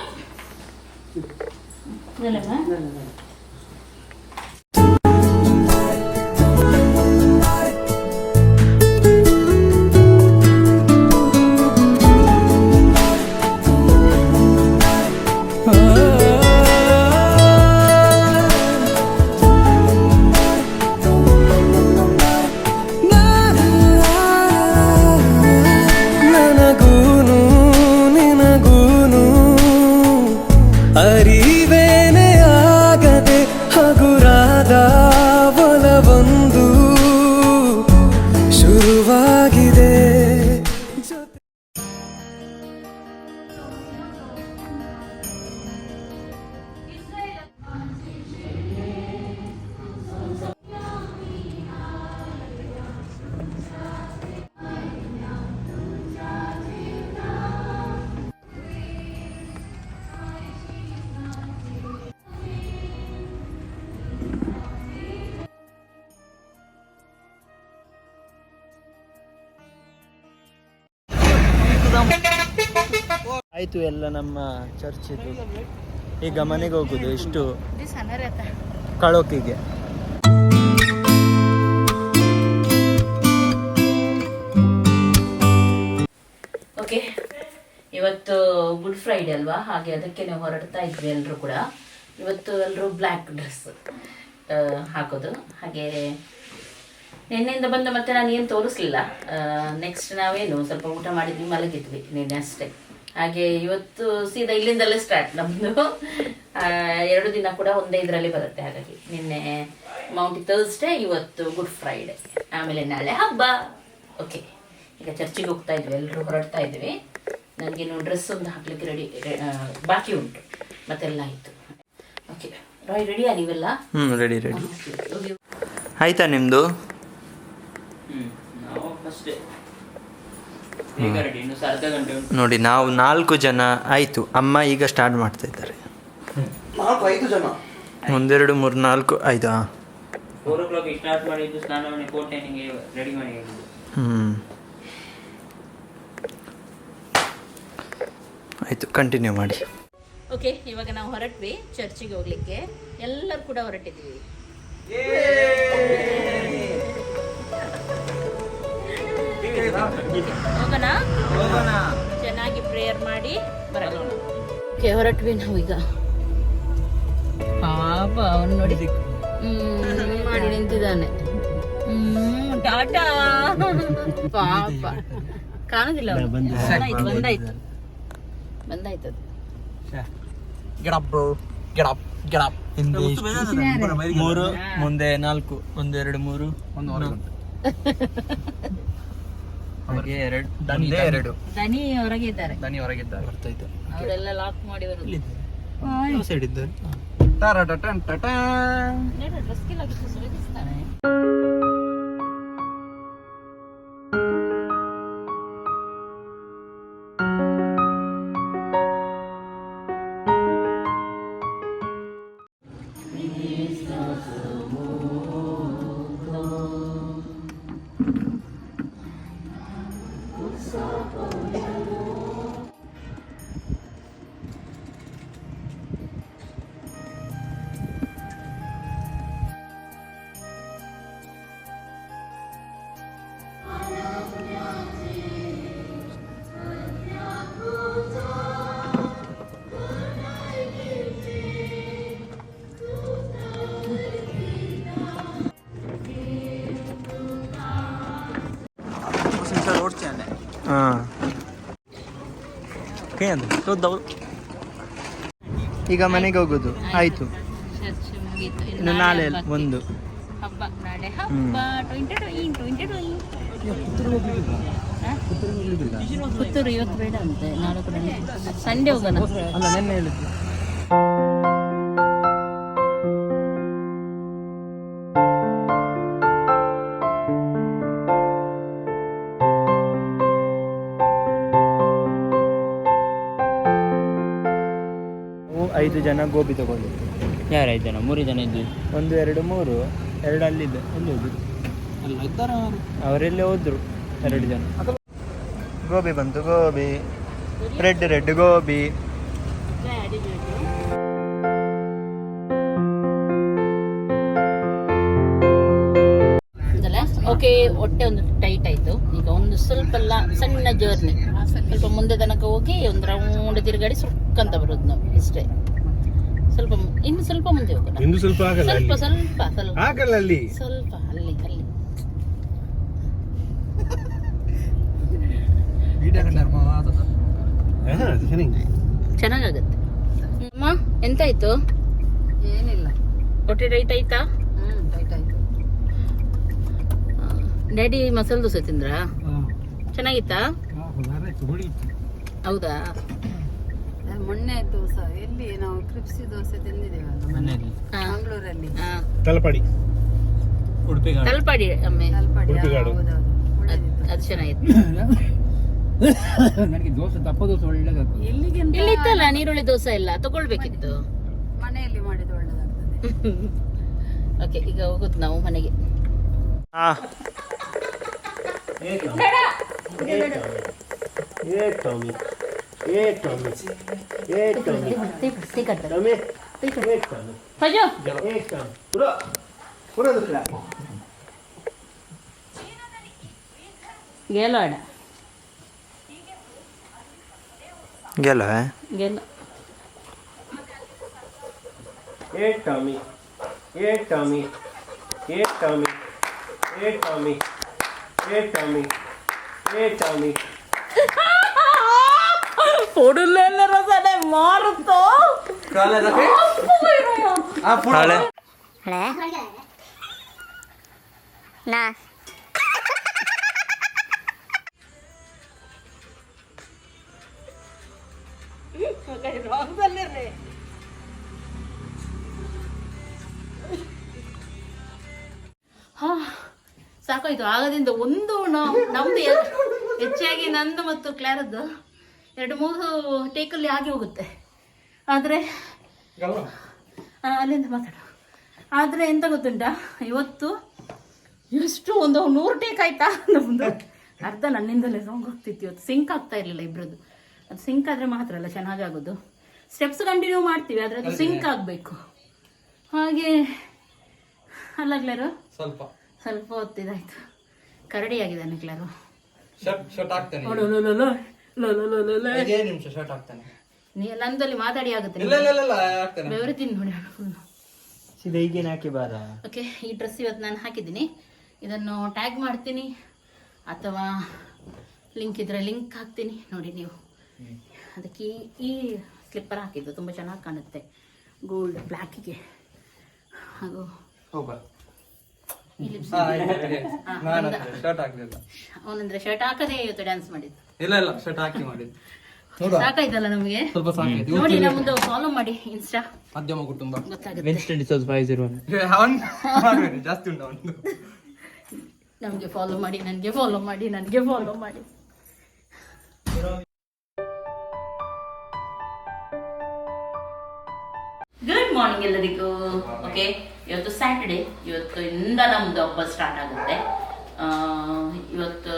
ಆಯಿತು ಎಲ್ಲ ನಮ್ಮ ಚರ್ಚಿದು ಈಗ ಮನೆಗೆ ಹೋಗುದು ಇಷ್ಟು ಕಳೋಕಿಗೆ. ಓಕೆ ಇವತ್ತು ಗುಡ್ ಫ್ರೈಡೆ ಅಲ್ವಾ? ಹಾಗೆ ಅದಕ್ಕೆ ನಾವು ಹೊರಡ್ತಾ ಇದ್ವಿ ಎಲ್ಲರೂ ಕೂಡ. ಇವತ್ತು ಎಲ್ಲರೂ ಬ್ಲ್ಯಾಕ್ ಡ್ರೆಸ್ ಹಾಕೋದು. ಹಾಗೆ ನಿನ್ನೆಯಿಂದ ಬಂದು ಮತ್ತೆ ನಾನು ಏನು ತೋರಿಸ್ಲಿಲ್ಲ. ನೆಕ್ಸ್ಟ್ ನಾವೇನು? ಸ್ವಲ್ಪ ಊಟ ಮಾಡಿದ್ವಿ ಮಲಗಿದ್ವಿ ನಿನ್ನೆ ಅಷ್ಟೇ. ಹಾಗೆ ಇವತ್ತು ಸೀದಾ ಇಲ್ಲಿಂದಲೇ ಸ್ಟಾರ್ಟ್ ನಮ್ಮದು ಎರಡು ದಿನ ಕೂಡ ಒಂದೇ ಇದರಲ್ಲಿ ಬರುತ್ತೆ ಹಾಗಾಗಿ ನಿನ್ನೆ ಮೌಂಟಿ ಥರ್ಸ್ಡೇ ಇವತ್ತು ಗುಡ್ ಫ್ರೈಡೆ ಆಮೇಲೆ ನಾಳೆ ಹಬ್ಬ. ಓಕೆ ಈಗ ಚರ್ಚಿಗೆ ಹೋಗ್ತಾ ಇದ್ವಿ ಎಲ್ಲರೂ ಹೊರಡ್ತಾ ಇದ್ವಿ. ನನಗೇನು ಡ್ರೆಸ್ ಒಂದು ಹಾಕ್ಲಿಕ್ಕೆ ರೆಡಿ ಬಾಕಿ ಉಂಟು. ಮತ್ತೆಲ್ಲ ಆಯಿತು. ಓಕೆ ರಾಯ್ ರೆಡಿಯಾ ನೀವೆಲ್ಲ? ಹ್ಞೂ ರೆಡಿ ರೆಡಿ ಆಯಿತಾ ನಿಮ್ಮದು ನಾವು ಫಸ್ಟ್ ಬೇಗ ರೆಡಿ ಇನ್ನು ಸಹ ಅರ್ಧ ಗಂಟೆ ಉಂಟು ನೋಡಿ ನಾವು ನಾಲ್ಕು ಜನ ಆಯಿತು. ಅಮ್ಮ ಈಗ ಸ್ಟಾರ್ಟ್ ಮಾಡ್ತಾ ಇದ್ದಾರೆ. ನಾಲ್ಕು ಐದು ಜನ. ಒಂದೆರಡು ಮೂರು ನಾಲ್ಕು ಆಯ್ತಾ ಹ್ಞೂ ಆಯಿತು ಕಂಟಿನ್ಯೂ ಮಾಡಿ. ಓಕೆ ಇವಾಗ ನಾವು ಹೊರಟ್ವಿ ಚರ್ಚಿಗೆ ಹೋಗ್ಲಿಕ್ಕೆ. ಎಲ್ಲರೂ ಕೂಡ ಹೊರಟಿದ್ದೀವಿ. ಹೋಗೋಣ. ಚೆನ್ನಾಗಿ ಪ್ರೇಯರ್ ಮಾಡಿ ಬರೋಣ. ಓಕೆ ಹೊರಟ್ವಿ ನಾವು ಈಗ. ಪಾಪ ಅವನು ನೋಡಿ ಹ್ಮ್, ಮಾಡಿ ನಿಂತಿದ್ದಾನೆ. ಹ್ಮ್ ಟಾಟಾ. ಪಾಪ. ಕಾಣುದಿಲ್ಲ ಅವ್ನು. ಬಂದಾಯ್ತು ಬಂದಾಯ್ತು. ಬಂದಾಯ್ತು ಅದು. ಹಿಂದೆ ಮೂರು ಮುಂದೆ ನಾಲ್ಕು ಒಂದು ಎರಡು ಮೂರು (laughs) ಹಾಗೆ ಎರಡು ಒಂದೇ ಎರಡು. ದನಿ ಹೊರಗೆ ಇದ್ದಾರೆ. ದನಿ ಹೊರಗಿದ್ದಾರೆ ಬರ್ತಾಯ್ತು ಅವರೆಲ್ಲ ಲಾಕ್ ಮಾಡಿ ಬರುದು ಸೈಡ್ ಇದ್ದಾರೆ? ಈಗ ಮನೆಗೆ ಹೋಗುದು. ಆಯ್ತು. ಇನ್ನು ನಾಳೆ ಒಂದು. ಹಬ್ಬ ನಾಳೆ ಹಬ್ಬ. ಟ್ವೆಂಟಿ ಟ್ವೆಂಟಿ ಟ್ವೆಂಟಿ ಪುತ್ತೂರು ಇವತ್ತು ಬೇಡ ಅಂತೆ. ನಾಳೆ ಸಂಡೇ ಹೋಗೋಣ. ಅಲ್ಲ ನೆನ್ನೆ ಹೇಳಿದ್ದು ಐದು ಜನ ಗೋಬಿ ತಗೊಂಡಿದ್ದು ಯಾರು ಐದು ಜನ? ಮೂರು ಜನ ಇದ್ದು ಒಂದು ಎರಡು ಮೂರು ಎರಡು ಅಲ್ಲಿದೆ. ಅಲ್ಲಿ ಹೋದ್ರು? ಅಲ್ಲ ಇದ್ದಾರೆ ಅವರೆಲ್ಲೇ ಹೋದ್ರು ಎರಡು ಜನ. ಗೋಬಿ ಬಂತು ಗೋಬಿ. Red red gobi. ತಿರುಗಾಡಿ ಸುಕ್ಕಂತ ಬರೋದು ನಾವು ಇಷ್ಟೇ. ಸ್ವಲ್ಪ ಇನ್ನು ಸ್ವಲ್ಪ ಮುಂದೆ ಹೋಗೋಣ. ಇನ್ನು ಸ್ವಲ್ಪ ಆಗಲ್ಲ ಸ್ವಲ್ಪ ಸ್ವಲ್ಪ ಸ್ವಲ್ಪ. ಆಗಲ್ಲ ಅಲ್ಲಿ? ಸ್ವಲ್ಪ ಅಲ್ಲಿ ಅಲ್ಲಿ. ಚೆನ್ನಾಗಾಗತ್ತೆ. ಅಮ್ಮ ಎಂತಾಯ್ತು? ಏನಿಲ್ಲ. ಹೊಟ್ಟೆ ಟೈಟ್ ಆಯ್ತಾ? ಡ್ಯಾಡಿ ಮಸಾಲೆ ದೋಸೆ ತಿಂದ್ರಾ? ಚೆನ್ನಾಗಿತ್ತಾ? ಹೌದಾ? ಮೊನ್ನೆ ದೋಸೆ ಎಲ್ಲಿ ನಾವು ಕ್ರಿಪ್ಸಿ ದೋಸೆ ತಿಂದಿದ್ದೇವಲ್ಲ ಮನೆಯಲ್ಲಿ. ಹಾ. ಮಂಗಳೂರಲ್ಲಿ. ಹಾ. ತಲಪಾಡಿ. ಉಡುಪಿ ತಲಪಾಡಿ ಅಮ್ಮೆ ತಲಪಾಡಿ ಉಡುಪಿಗಾಡು. ಹೌದೌದು ಒಳ್ಳೆದಿತ್ತು. ಅದು ಚೆನ್ನಾಗಿತ್ತು. ನನಗೆ ದೋಸೆ ದಪ್ಪ ದೋಸೆ ಒಳ್ಳೇದಾಗ್ತದೆ. ಎಲ್ಲಿಗಿಂತ ಇಲ್ಲಿ ಇತ್ತಲ್ಲ ನೀರುಳ್ಳಿ ದೋಸೆ ಎಲ್ಲ? ತಗೊಳ್ಬೇಕಿತ್ತು. ಮನೆಯಲ್ಲಿ ಮಾಡಿದ ಒಳ್ಳೆದಾಗ್ತದೆ. ಓಕೆ ಈಗ ಹೋಗುತ್ತೆ ನಾವು ಮನೆಗೆ. એ ટોમી એ ટોમી તે ભસ્તી કરતા ટોમી તે ટોમી ફજો એક ટોમ પૂરો પૂરો દુખલા ગેલો એડા ગેલો હે ગેલો એ ટોમી એ ટોમી એ ટોમી એ ટોમી એ ટોમી એ ટોમી పొడులేళ్ళ రోజనే మారుతో హలో నా ಸಾಕಾಯ್ತು ಆಗದಿಂದ ಒಂದು ನಮ್ದು ಹೆಚ್ಚಾಗಿ ನಂದು ಮತ್ತು ಕ್ಲಾರದ್ದು ಎರಡು ಮೂರು ಟೇಕಲ್ಲಿ ಆಗಿ ಹೋಗುತ್ತೆ. ಆದರೆ ಅಲ್ಲಿಂದ ಮಾತಾಡು. ಆದರೆ ಎಂತ ಗೊತ್ತುಂಟ? ಇವತ್ತು ಎಷ್ಟು ಒಂದು ನೂರು ಟೇಕ್ ಆಯ್ತಾ? ನಮ್ದು ಅರ್ಧ ನನ್ನಿಂದಲೇ ರಾಂಗ್ ಹೋಗ್ತಿತ್ತು ಇವತ್ತು. ಸಿಂಕ್ ಆಗ್ತಾ ಇರಲಿಲ್ಲ ಇಬ್ಬರದ್ದು ಅದು ಸಿಂಕ್ ಆದರೆ ಮಾತ್ರ ಅಲ್ಲ ಚೆನ್ನಾಗಾಗೋದು ಸ್ಟೆಪ್ಸ್ ಕಂಟಿನ್ಯೂ ಮಾಡ್ತೀವಿ ಆದರೆ ಅದು ಸಿಂಕ್ ಆಗಬೇಕು. ಹಾಗೆ ಅಲ್ಲ ಕ್ಲಾರು? ಸ್ವಲ್ಪ. ಸ್ವಲ್ಪ ಹೊತ್ತಿದಾಯ್ತು. ಕರಡಿ ಆಗಿದ್ದಾನೆ ಕ್ಲಾರು ನೋಡು, ಲೋ, ಲೋ, ಲೋ, ಲೋ, ಲೋ, ಲೋ, ಲೋ, ಲೋ. ನಿಮಿಷ ಶರ್ಟ್ ಹಾಕ್ತೇನೆ. ನೀ ನಂದಲ್ಲಿ ಮಾತಾಡಿ ಆಗುತ್ತೆ ಇಲ್ಲ ಇಲ್ಲ ಇಲ್ಲ, ಇಲ್ಲ ಹಾಕ್ತೇನೆ. ಬೆವರಿತೀನಿ ನೋಡಿ ಫುಲ್ ಸೀದಾ ಈಗೇನು ಹಾಕಿ ಓಕೆ ಈ ಡ್ರೆಸ್ ಇವತ್ತು ನಾನು ಹಾಕಿದ್ದೀನಿ. ಇದನ್ನು ಟ್ಯಾಗ್ ಮಾಡ್ತೀನಿ. ಅಥವಾ ಲಿಂಕ್ ಇದ್ರೆ ಲಿಂಕ್ ಹಾಕ್ತೀನಿ. ನೋಡಿ ನೀವು. ಅದಕ್ಕೆ ಈ- ಈ ಸ್ಲಿಪ್ಪರ್ ಹಾಕಿದ್ದು ತುಂಬ ಚೆನ್ನಾಗಿ ಕಾಣುತ್ತೆ. ಗೋಲ್ಡ್ ಬ್ಲ್ಯಾಕಿಗೆ ಹಾಗೂ ಹೋಗ್ಬಾ ಈ ಲಿಪ್ಸ್ ನಾನು ಶರ್ಟ್ ಹಾಕ್ಲಿಲ್ಲ. ಅವನಂದ್ರೆ ಶರ್ಟ್ ಹಾಕದೇ ಇವತ್ತು ಡ್ಯಾನ್ಸ್ ಮಾಡಿದ್ದು. ಇಲ್ಲ ಇಲ್ಲ ಶರ್ಟ್ ಹಾಕಿ ಸಾಕಾಯ್ತಲ್ಲ ನಮಗೆ? ಸ್ವಲ್ಪ ಸಾಕಾಯ್ತು. ನೋಡಿ ಫಾಲೋ ಮಾಡಿ ಇನ್ಸ್ಟಾ ಮಧ್ಯಮ ಕುಟುಂಬ. ಗೊತ್ತಾಗುತ್ತೆ. Winston D'Souza five zero one ಜಾಸ್ತಿ ಉಂಟು ಅವನು ನಮಗೆ ಫಾಲೋ ಮಾಡಿ ನನಗೆ ಫಾಲೋ ಮಾಡಿ ನನಗೆ ಫಾಲೋ ಮಾಡಿ. ಗುಡ್ ಮಾರ್ನಿಂಗ್ ಎಲ್ಲರಿಗೂ. ಓಕೆ ಇವತ್ತು ಸ್ಯಾಟರ್ಡೆ ಇವತ್ತು ಇಂದ ನಮ್ದು ಹಬ್ಬ ಸ್ಟಾರ್ಟ್ ಆಗುತ್ತೆ. ಆ, ಇವತ್ತು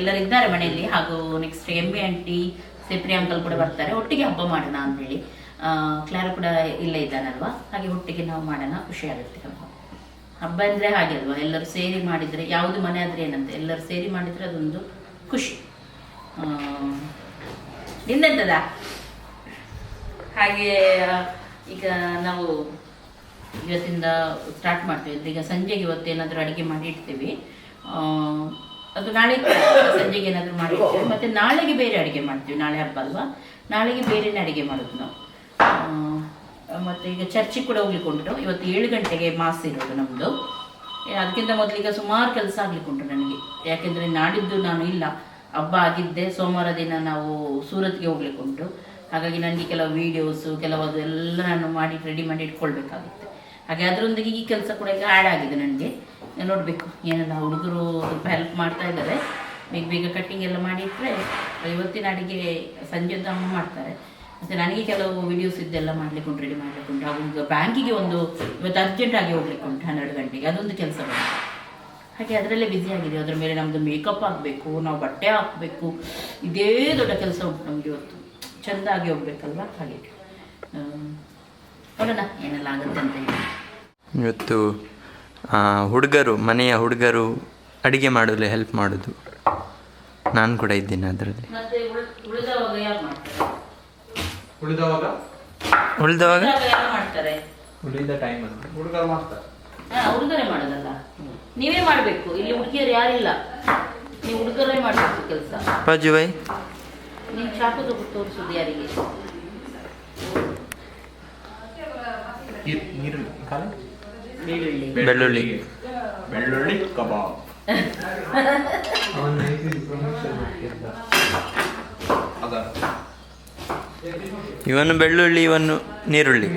ಎಲ್ಲರಿದ್ದಾರೆ ಮನೆಯಲ್ಲಿ. ಹಾಗೂ ನೆಕ್ಸ್ಟ್ ಎಂ ಬಿ ಆಂಟಿ ಸಿಪ್ರಿ ಅಂಕಲ್ ಕೂಡ ಬರ್ತಾರೆ. ಒಟ್ಟಿಗೆ ಹಬ್ಬ ಮಾಡೋಣ ಅಂತೇಳಿ ಕ್ಲಾರ ಕೂಡ ಇಲ್ಲೇ ಇದ್ದಾನಲ್ವಾ? ಹಾಗೆ ಒಟ್ಟಿಗೆ ನಾವು ಮಾಡೋಣ. ಖುಷಿ ಆಗುತ್ತೆ ಹಬ್ಬ ಹಬ್ಬ ಅಂದರೆ ಹಾಗೆ ಅಲ್ವಾ? ಎಲ್ಲರೂ ಸೇರಿ ಮಾಡಿದರೆ, ಯಾವುದು ಮನೆ ಆದರೆ ಏನಂತ? ಎಲ್ಲರೂ ಸೇರಿ ಮಾಡಿದರೆ ಅದೊಂದು ಖುಷಿ. ನಿಂದೆಂತದ? ಹಾಗೆ ಈಗ ನಾವು ಇವತ್ತಿಂದ ಸ್ಟಾರ್ಟ್ ಮಾಡ್ತೀವಿ. ಈಗ ಸಂಜೆಗೆ ಇವತ್ತು ಏನಾದರೂ ಅಡುಗೆ ಮಾಡಿ ಇಡ್ತೀವಿ. ಅದು ನಾಳೆ ಸಂಜೆಗೆ ಏನಾದರೂ ಮಾಡಿ ಮತ್ತೆ ನಾಳೆಗೆ ಬೇರೆ ಅಡುಗೆ ಮಾಡ್ತೀವಿ. ನಾಳೆ ಹಬ್ಬ ಅಲ್ವಾ? ನಾಳೆಗೆ ಬೇರೆನೇ ಅಡುಗೆ ಮಾಡೋದು ನಾವು. ಮತ್ತು ಈಗ ಚರ್ಚಿಗೆ ಕೂಡ ಹೋಗ್ಲಿಕ್ಕೆ ಉಂಟು. ಇವತ್ತು ಏಳು ಗಂಟೆಗೆ ಮಾಸ್ ಇರೋದು ನಮ್ಮದು ಅದಕ್ಕಿಂತ ಮೊದಲಿಗೆ ಸುಮಾರು ಕೆಲಸ ಆಗ್ಲಿಕ್ಕೆ ಉಂಟು ನನಗೆ. ಯಾಕೆಂದರೆ ನಾಡಿದ್ದು ನಾನು ಇಲ್ಲ. ಹಬ್ಬ ಆಗಿದ್ದೆ. ಸೋಮವಾರ ದಿನ ನಾವು ಸೂರತ್ಗೆ ಹೋಗ್ಲಿಕ್ಕೆ ಹಾಗಾಗಿ ನನಗೆ ಕೆಲವು ವೀಡಿಯೋಸು ಕೆಲವದು ಎಲ್ಲ ನಾನು ಮಾಡಿ ರೆಡಿ ಮಾಡಿ ಇಟ್ಕೊಳ್ಬೇಕಾಗುತ್ತೆ. ಹಾಗೆ ಅದರೊಂದಿಗೆ ಈ ಕೆಲಸ ಕೂಡ ಈಗ ಆ್ಯಡ್ ಆಗಿದೆ ನನಗೆ. ನೋಡಬೇಕು. ಏನೆಲ್ಲ ಹುಡುಗರು ಸ್ವಲ್ಪ ಹೆಲ್ಪ್ ಮಾಡ್ತಾ ಇದ್ದಾರೆ. ಬೇಗ ಬೇಗ ಕಟ್ಟಿಂಗ್ ಎಲ್ಲ ಮಾಡಿಟ್ಟರೆ ಇವತ್ತಿನ ಅಡುಗೆ ಸಂಜೆ ಅಮ್ಮ ಮಾಡ್ತಾರೆ. ಮತ್ತು ನನಗೆ ಕೆಲವು ವಿಡಿಯೋಸ್ ಇದ್ದೆಲ್ಲ ಮಾಡ್ಲಿಕ್ಕೆ ಉಂಟು ರೆಡಿ ಮಾಡ್ಲಿಕ್ಕೆ ಉಂಟು. ಹಾಗೂ ಬ್ಯಾಂಕಿಗೆ ಒಂದು ಇವತ್ತು ಅರ್ಜೆಂಟಾಗಿ ಹೋಗ್ಲಿಕ್ಕೆ ಉಂಟು, ಹನ್ನೆರಡು ಗಂಟೆಗೆ. ಅದೊಂದು ಕೆಲಸ ಬಂತು. ಹಾಗೆ ಅದರಲ್ಲೇ ಬ್ಯುಸಿ ಆಗಿದೆ ಅದರ ಮೇಲೆ ನಮ್ಮದು ಮೇಕಪ್ ಆಗಬೇಕು ನಾವು ಬಟ್ಟೆ ಹಾಕಬೇಕು. ಇದೇ ದೊಡ್ಡ ಕೆಲಸ ಉಂಟು ನಮಗೆ ಇವತ್ತು. ಚೆಂದಾಗಿ ಹೋಗ್ಬೇಕಲ್ವ? ಹಾಗೆ. ನೋಡೋಣ, ಏನೆಲ್ಲ ಆಗುತ್ತೆ ಅಂತ ಹೇಳಿ. ಇವತ್ತು ಹುಡುಗರು ಮನೆಯ ಹುಡುಗರು ಅಡುಗೆ ಮಾಡಲು ಹೆಲ್ಪ್ ಮಾಡೋದು. ನಾನು ಕೂಡ ಇದ್ದೀನಿ ಅದರಲ್ಲಿ. ಉಳಿದವಾಗ ಉಳಿದ ಟೈಮಲ್ಲಿ ಹುಡುಗರು ಮಾಡ್ತಾರೆ. ಹಾ ಹುಡುಗರೇ ಮಾಡೋದಲ್ಲ? ನೀವೇ ಮಾಡಬೇಕು. ಇಲ್ಲಿ ಹುಡುಗಿಯರು ಯಾರಿಲ್ಲ ನೀವು ಹುಡುಗರೇ ಮಾಡಬೇಕು ಕೆಲಸ. ಬೈ ನೀವು ಚಾಕು ತಗೊಂಡು ತೋರಿಸೋದು ಯಾರಿಗೆ? ಈರುಳ್ಳಿ ಬೆಳ್ಳುಳ್ಳಿ. ಬೆಳ್ಳುಳ್ಳಿ. ಕಬಾಬ್. ಅದ ಇವನು ಬೆಳ್ಳುಳ್ಳಿ ಇವನು ನೀರುಳ್ಳಿ.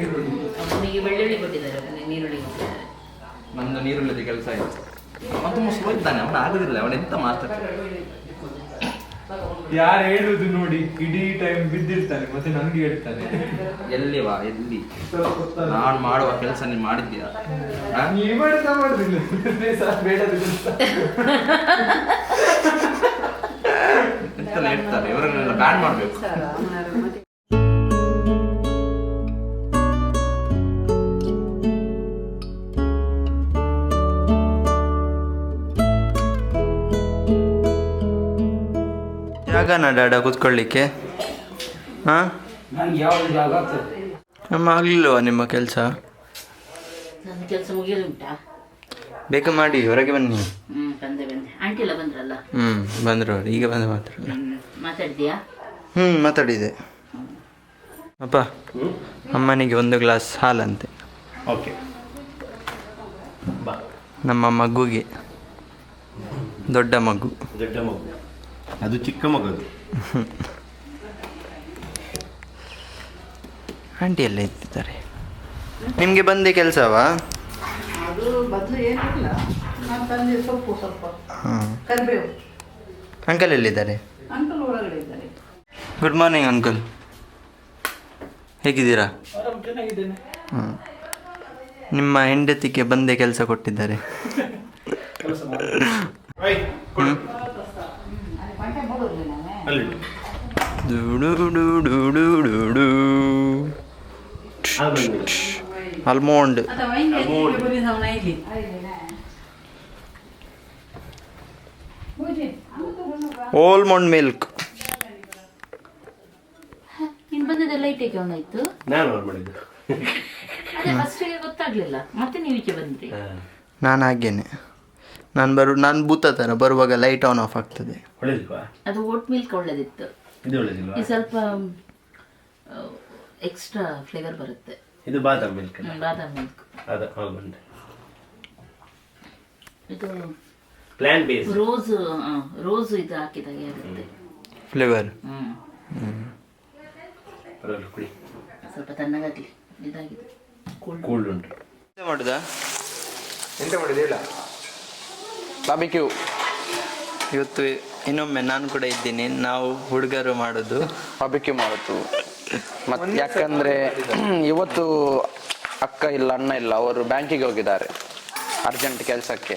ಬೆಳ್ಳುಳ್ಳಿ ಕೊಟ್ಟಿದ್ದಾರೆ ನೀರುಳ್ಳಿ ನಂದು ನೀರುಳ್ಳಿದ ಕೆಲಸ ಇತ್ತು ಅವನು ತುಂಬ ಸ್ಲೋ ಇದ್ದಾನೆ ಅವನು ಆಗುದಿಲ್ಲ ಅವನು ಎಂತ ಮಾತಾಡ್ತಾನೆ ಯಾರು ಹೇಳುದು ನೋಡಿ ಇಡೀ ಟೈಮ್ ಬಿದ್ದಿರ್ತಾನೆ ಮತ್ತೆ ನನ್ಗೆ ಹೇಳ್ತಾನೆ. ಎಲ್ಲಿ ವಾ ಎಲ್ಲಿ? ನಾನು ಮಾಡುವ ಕೆಲಸ ನೀವು ಮಾಡಿದ್ಯಾ? ನೀ ಮಾಡ್ತಾ ಮಾಡುದಿಲ್ಲ ಬೇಡ ಇರ್ತಾರೆ ಇವರನ್ನೆಲ್ಲ ಬ್ಯಾನ್ ಮಾಡ್ಬೇಕು. ಜಾಗನ ಡಾಡ ಕೂತ್ಕೊಳ್ಳಿಕ್ಕೆ? ಹಾಂ? ಜಾಗ ನಮ್ಮ ಆಗಲಿಲ್ವಾ ನಿಮ್ಮ ಕೆಲಸ? ಬೇಗ ಮಾಡಿ ಹೊರಗೆ ಬನ್ನಿ. ಹ್ಞೂ ಬಂದೆ ಬಂದೆ. ಆಂಟಿ ಎಲ್ಲ ಬಂದ್ರಲ್ಲ? ಹ್ಞೂ ಬಂದರು ಅವ್ರು. ಈಗ ಬಂದು ಮಾತ್ರ. ಹ್ಞೂ ಮಾತಾಡಿದೆ. ಅಪ್ಪ ಅಮ್ಮನಿಗೆ ಒಂದು ಗ್ಲಾಸ್ ಹಾಲಂತೆ. ಓಕೆ. ನಮ್ಮ ಮಗುಗೆ ದೊಡ್ಡ ಮಗು ದೊಡ್ಡ ಮಗು ಅದು ಚಿಕ್ಕ ಮಗದು ಆಂಟಿ ಎಲ್ಲ ಇದ್ದಾರೆ ನಿಮಗೆ ಬಂದೆ ಕೆಲಸವಾ? ಅದು ಬದಲು ಏನಿಲ್ಲ ನಾನು ತಂದೆ ಸೊಪ್ಪು ಸ್ವಲ್ಪ. ಹಾಂ. ಕರಿಬೇವು. ಅಂಕಲ್ ಎಲ್ಲಿದ್ದಾರೆ? ಅಂಕಲ್ ಒಳಗಡೆ ಇದ್ದಾರೆ. ಗುಡ್ ಮಾರ್ನಿಂಗ್ ಅಂಕಲ್ ಹೇಗಿದ್ದೀರಾ? ಹ್ಞೂ ಹಾಂ. ನಿಮ್ಮ ಹೆಂಡತಿಗೆ ಬಂದೆ ಕೆಲಸ ಕೊಟ್ಟಿದ್ದಾರೆ. (laughs) ಹ್ಞೂ ಅಲ್ಲಿ ಡುಡುಡುಡುಡುಡುಡು. ಅದು ಬಂದಿದೆ. ಆಲ್ಮೋಂಡ್ ಅಥವಾ ವೈನ್ಗೆ ಬಂದಿದ್ದವನ ಇಲ್ಲಿ ಆಲ್ಮೋಂಡ್ ಮಿಲ್ಕ್ ನೀನು ಬಂದದ್ದೆಲ್ಲ ಇಟ್ಟೇಕೆ ಅವನಾಯ್ತು ನಾನು ಅವ್ರು ಮಾಡಿದ್ದು ಅದೇ ಫಸ್ಟಿಗೆ ಗೊತ್ತಾಗ್ಲಿಲ್ಲ ಮತ್ತೆ ನೀವು ಓಲ್ಮೋಂಡ್ ಮಿಲ್ಕ್. ನಾನು ಹಾಗೇನೆ. ನಾನು ಬರು ನಾನು ಬೂತ ಥರ ಬರುವಾಗ ಲೈಟ್ ಆನ್ ಆಫ್ ಆಗ್ತದೆ. ಒಳ್ಳೇದಿಲ್ವಾ ಅದು ಓಟ್ ಮಿಲ್ಕ್ ಒಳ್ಳೇದಿತ್ತು. ಇದು ಒಳ್ಳೇದಿಲ್ವಾ? ಇದು ಸ್ವಲ್ಪ ಎಕ್ಸ್ಟ್ರಾ ಫ್ಲೇವರ್ ಬರುತ್ತೆ. ಇದು ಬಾದಾಮ್ ಮಿಲ್ಕ್ ಬಾದಾಮ್ ಮಿಲ್ಕ್ ಅದು ಆಲ್ಮಂಡ್ ಇದು ಪ್ಲಾನ್ ಬೇಸ್ ರೋಸ್ ರೋಸ್ ಇದು ಹಾಕಿದಾಗೆ ಆಗುತ್ತೆ. ಫ್ಲೇವರ್ ಕುಡಿ. ಸ್ವಲ್ಪ ತಣ್ಣಗಾಗಲಿ. ಇದಾಗಿದೆ. ಕೂಲ್ಡ್ ಉಂಟು. ಎಂತ ಮಾಡುದಾ? ಎಂತ ಮಾಡುದು ಹೇಳ. ಬಾಬಿಕ್ಯೂ ಇವತ್ತು ಇನ್ನೊಮ್ಮೆ ನಾನು ಕೂಡ ಇದ್ದೀನಿ. ನಾವು ಹುಡುಗರು ಮಾಡೋದು. ಬಾಬಿಕ್ಯೂ ಮಾಡೋದು. ಮತ್ತೆ ಯಾಕಂದ್ರೆ ಇವತ್ತು ಅಕ್ಕ ಇಲ್ಲ ಅಣ್ಣ ಇಲ್ಲ ಅವರು ಬ್ಯಾಂಕಿಗೆ ಹೋಗಿದ್ದಾರೆ. ಅರ್ಜೆಂಟ್ ಕೆಲಸಕ್ಕೆ.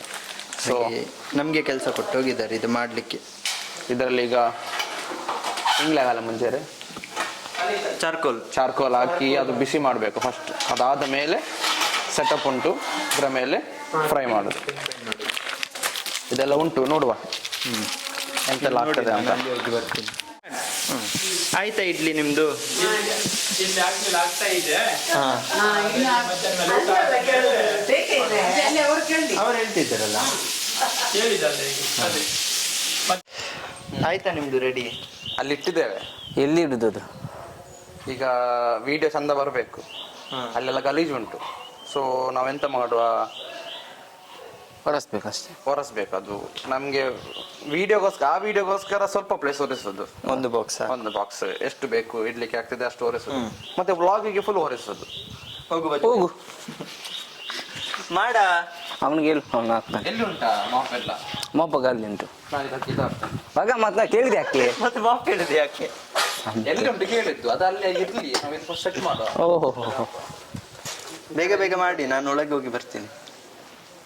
ಸೊ ನಮಗೆ ಕೆಲಸ ಕೊಟ್ಟು ಹೋಗಿದ್ದಾರೆ ಇದು ಮಾಡಲಿಕ್ಕೆ. ಇದರಲ್ಲಿ ಈಗ ತಿಂಗಳಾಗಲ್ಲ ಮುಂಚೆ ಚಾರ್ಕೋಲ್. ಚಾರ್ಕೋಲ್ ಹಾಕಿ ಅದು ಬಿಸಿ ಮಾಡಬೇಕು ಫಸ್ಟ್ ಅದಾದ ಮೇಲೆ ಸೆಟಪ್ ಉಂಟು. ಇದರ ಮೇಲೆ ಫ್ರೈ ಮಾಡೋದು. ಇದೆಲ್ಲ ಉಂಟು ನೋಡುವ. ಎಂತೆಲ್ಲ ಆಗ್ತದೆ ಅಂತ. ಆಯ್ತಾ ಇಡ್ಲಿ ನಿಮ್ದು? ಅವ್ರು ಹೇಳ್ತಿದ್ದಾರಲ್ಲ? ಆಯ್ತಾ ನಿಮ್ದು ರೆಡಿ ಅಲ್ಲಿ ಇಟ್ಟಿದ್ದೇವೆ ಎಲ್ಲಿ ಇಡುದು ಅದು ಈಗ ವಿಡಿಯೋ ಚಂದ ಬರಬೇಕು. ಅಲ್ಲೆಲ್ಲ ಗಲೀಜು ಉಂಟು. ಸೊ ನಾವೆಂತ ಮಾಡುವ? ಹೊರಸ್ಬೇಕಷ್ಟೇ. ಹೊರಸ್ಬೇಕು ಅದು ನಮ್ಗೆ ವಿಡಿಯೋಗೋಸ್ಕರ ಆ ವಿಡಿಯೋಗೋಸ್ಕರ ಸ್ವಲ್ಪ ಪ್ಲೇಸ್ ಹೊರಿಸೋದು ಒಂದು ಬಾಕ್ಸ್ ಒಂದು ಬಾಕ್ಸ್ ಎಷ್ಟು ಬೇಕು ಇಡ್ಲಿಕ್ಕೆ ಆಗ್ತದೆ ಅಷ್ಟು ಹೊರಿಸೋದು ಮತ್ತೆ ವ್ಲಾಗಿಗೆ ಫುಲ್ ಹೊರಿಸೋದು ಹೋಗು ಹೋಗು. ಮಾಡ. ಅವನಿಗೆ ಹೇಳು ಅವ್ನು ಹಾಕ್ತಾನೆ. ಎಲ್ಲಿ ಉಂಟಾ ಮಾಪ್ ಎಲ್ಲ? ಮೊಬ್ಬ ಅಲ್ಲಿ ಉಂಟು ನಾನು ಇದಕ್ಕೆ ಇದಾಗ್ತದೆ ಮಗ ಮತ್ತೆ ನಾ ಕೇಳಿದೆ ಯಾಕೆ? ಮತ್ತೆ ಮಾಪ್ ಹೇಳಿದೆ ಯಾಕೆ? ಎಲ್ಲಿ ಉಂಟು ಕೇಳಿದ್ದು? ಅದು ಅಲ್ಲೇ ಇರ್ಲಿ. ನಾವು ಸೆಟ್ ಮಾಡುವ. ಓಹೋ ಬೇಗ ಬೇಗ ಮಾಡಿ ನಾನು ಒಳಗೆ ಹೋಗಿ ಬರ್ತೀನಿ.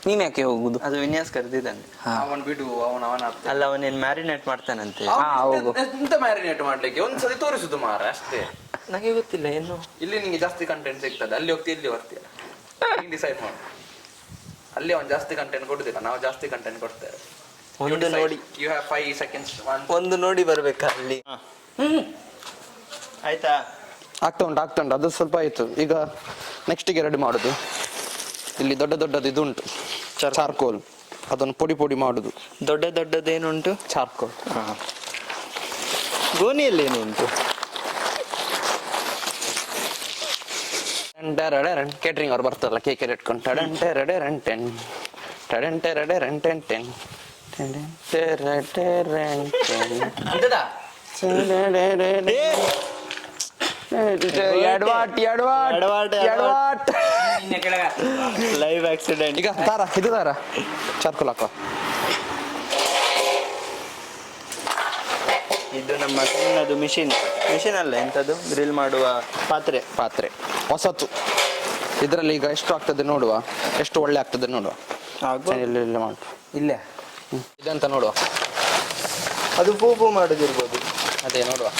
ನೀನ್ ಯಾಕೆ ಹೋಗುದು? ಅದು ವಿನ್ಯಾಸ್ ಕರೆದಿದ್ದಾನೆ. ಅವನ್ ಬಿಡು ಅವನ ಅವನ ಅಲ್ಲ ಅವನೇನು ಮ್ಯಾರಿನೇಟ್ ಮಾಡ್ತಾನಂತೆ. ಹಾ, ಹೋಗು. ಎಂತ ಮ್ಯಾರಿನೇಟ್ ಮಾಡ್ಲಿಕ್ಕೆ? ಒಂದ್ಸತಿ ತೋರಿಸುದು ಮಾರ ಅಷ್ಟೇ. ನನಗೆ ಗೊತ್ತಿಲ್ಲ ಏನು? ಇಲ್ಲಿ ನಿಂಗೆ ಜಾಸ್ತಿ ಕಂಟೆಂಟ್ ಸಿಗ್ತದೆ. ಅಲ್ಲಿ ಹೋಗ್ತಿ ಇಲ್ಲಿ ಬರ್ತೀಯ ಡಿಸೈಡ್ ಮಾಡು. ಅಲ್ಲಿ ಅವ್ನು ಜಾಸ್ತಿ ಕಂಟೆಂಟ್ ಕೊಡುದಿಲ್ಲ. ನಾವು ಜಾಸ್ತಿ ಕಂಟೆಂಟ್ ಕೊಡ್ತೇವೆ. ಒಂದು ನೋಡಿ. You have five seconds one ಒಂದು ನೋಡಿ ಬರ್ಬೇಕಾ ಅಲ್ಲಿ. ಆಯ್ತಾ? ಆಗ್ತಾ ಉಂಟು ಆಗ್ತಾ ಉಂಟು. ಅದು ಸ್ವಲ್ಪ ಆಯ್ತು. ಈಗ ನೆಕ್ಸ್ಟಿಗೆ ರೆಡಿ ಮಾಡುದು. ಇಲ್ಲಿ ದೊಡ್ಡ ದೊಡ್ಡದು ಇದುಂಟು. ಚಾರ್ಕೋಲ್. ಅದನ್ನು ಪುಡಿ ಪುಡಿ ಮಾಡುದು. ದೊಡ್ಡ ದೊಡ್ಡದೇನುಂಟು ಚಾರ್ಕೋಲ್. ಗೋಣಿಯಲ್ಲಿ ಏನು ಉಂಟು ಕೇಟ್ರಿಂಗ್ ಅವ್ರು ಬರ್ತಾರಲ್ಲ ಕೇಕ್ ಇಟ್ಕೊಂಡು ಟಡನ್ ಟೆರಡೆ ರನ್ ಟೆನ್ ಟಡನ್ ಟೆರಡೆ ರನ್ ಟೆನ್ ಟೆನ್ ಎಡವಾಟ್ ಎಡವಾಟ್ ಎಡವಾಟ್, ಎಡವಾಟ್ ಲೈವ್ ಆಕ್ಸಿಡೆಂಟ್ ಈಗ ತಾರ ಇದು ತಾರ ಚಾರ್ಕೋಲ್ ಹಾಕೋ. ಇದು ನಮ್ಮ ಸಣ್ಣದು ಮಿಷಿನ್. ಮಿಷಿನ್ ಅಲ್ಲ ಎಂಥದ್ದು ಗ್ರಿಲ್ ಮಾಡುವ ಪಾತ್ರೆ. ಪಾತ್ರೆ. ಹೊಸತು. ಇದರಲ್ಲಿ ಈಗ ಎಷ್ಟು ಆಗ್ತದೆ ನೋಡುವ. ಎಷ್ಟು ಒಳ್ಳೆ ಆಗ್ತದೆ ನೋಡುವ. ಇಲ್ಲ ಇಲ್ಲ ಮಾಡು ಇಲ್ಲೇ. ಇದಂತ ನೋಡುವ. ಅದು ಪೂ ಪೂ ಮಾಡೋದಿರ್ಬೋದು. ಅದೇ ನೋಡುವ.